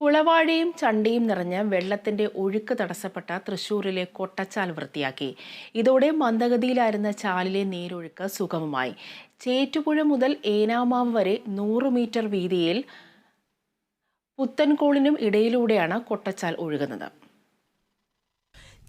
കുളവാഴയും ചണ്ടിയും നിറഞ്ഞ് വെള്ളത്തിന്റെ ഒഴുക്ക് തടസ്സപ്പെട്ട തൃശൂരിലെ കൊട്ടച്ചാൽ വൃത്തിയാക്കി. ഇതോടെ മന്ദഗതിയിലായിരുന്ന ചാലിലെ നീരൊഴുക്ക് സുഗമമായി. ചേറ്റുപുഴ മുതൽ ഏനാമാവ് വരെ നൂറ് മീറ്റർ വീതിയിൽ പുത്തൻകോളിനും ഇടയിലൂടെയാണ് കൊട്ടച്ചാൽ ഒഴുകുന്നത്.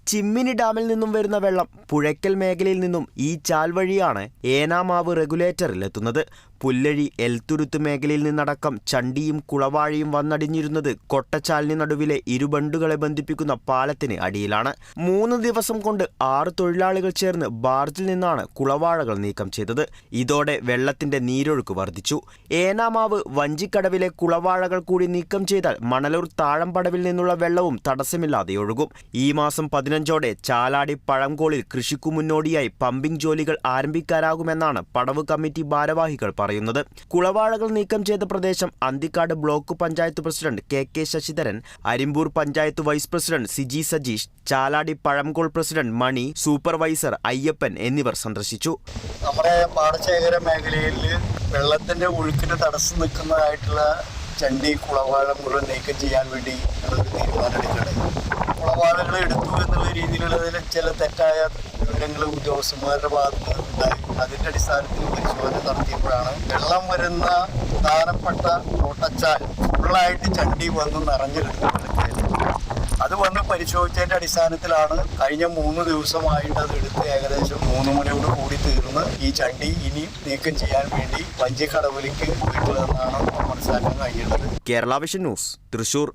ചിമ്മിനി ഡാമിൽ നിന്നും വരുന്ന വെള്ളം പുഴയ്ക്കൽ മേഖലയിൽ നിന്നും ഈ ചാൽ വഴിയാണ് ഏനാമാവ് റെഗുലേറ്ററിൽ എത്തുന്നത്. പുല്ലഴി എൽത്തുരുത്ത് മേഖലയിൽ നിന്നടക്കം ചണ്ടിയും കുളവാഴയും വന്നടിഞ്ഞിരുന്നത് കൊട്ടച്ചാലിന് നടുവിലെ ഇരുബണ്ടുകളെ ബന്ധിപ്പിക്കുന്ന പാലത്തിന് അടിയിലാണ്. മൂന്ന് ദിവസം കൊണ്ട് ആറ് തൊഴിലാളികൾ ചേർന്ന് ബാർജിൽ നിന്നാണ് കുളവാഴകൾ നീക്കം ചെയ്തത്. ഇതോടെ വെള്ളത്തിന്റെ നീരൊഴുക്ക് വർദ്ധിച്ചു. ഏനാമാവ് വഞ്ചിക്കടവിലെ കുളവാഴകൾ കൂടി നീക്കം ചെയ്താൽ മണലൂർ താഴമ്പടവിൽ നിന്നുള്ള വെള്ളവും തടസ്സമില്ലാതെ ഒഴുകും. ഈ മാസം പതിനഞ്ചോടെ ചാലാടി പഴംകോളിൽ കൃഷിക്കു മുന്നോടിയായി പമ്പിംഗ് ജോലികൾ ആരംഭിക്കാനാകുമെന്നാണ് പടവ് കമ്മിറ്റി ഭാരവാഹികൾ പറയുന്നത് കുളവാഴകൾ നീക്കം ചെയ്ത പ്രദേശം Anthikad block panchayat president K K Sasidharan Arimpur panchayat vice president Siji Sajeesh Chaladi Pazhamkol president Mani supervisor Ayyappan എന്നിവർ സന്ദർശിച്ചു. നമ്മുടെ പാടശേഖര മേഖലയിൽ വെള്ളത്തിന്റെ ഒഴുക്കിന് തടസ്സം നിൽക്കുന്നതായിട്ടുള്ള ചണ്ടി കുളവാഴ മുഴുവൻ നീക്കം ചെയ്യാൻ വേണ്ടി തീരുമാനമെടുക്കുകയാണ് കുളവാഴകൾ എടുത്തു എന്നുള്ള രീതിയിലുള്ള ചില തെറ്റായ വിവരങ്ങൾ ഉദ്യോഗസ്ഥന്മാരുടെ ഭാഗത്ത് നിന്ന് ഉണ്ടായി. അതിന്റെ അടിസ്ഥാനത്തിൽ പരിശോധന നടത്തിയപ്പോഴാണ് വെള്ളം വരുന്ന പ്രധാനപ്പെട്ട കോട്ടച്ചാൽ ഫുള്ളായിട്ട് ചണ്ടി വന്ന് നിറഞ്ഞെടുക്കുന്നത് അത് വന്ന് പരിശോധിച്ചതിന്റെ അടിസ്ഥാനത്തിലാണ് കഴിഞ്ഞ മൂന്ന് ദിവസമായിട്ട് അത് എടുത്ത് ഏകദേശം മൂന്ന് മണിയോട് കൂടി തീർന്ന് ഈ ചണ്ടി ഇനി നീക്കം ചെയ്യാൻ വേണ്ടി വഞ്ചിക്കടവിലേക്ക് പോയിട്ടുള്ളതെന്നാണ് മനസ്സിലാക്കാൻ കഴിയുന്നത് കേരള വിഷൻ ന്യൂസ് തൃശൂർ.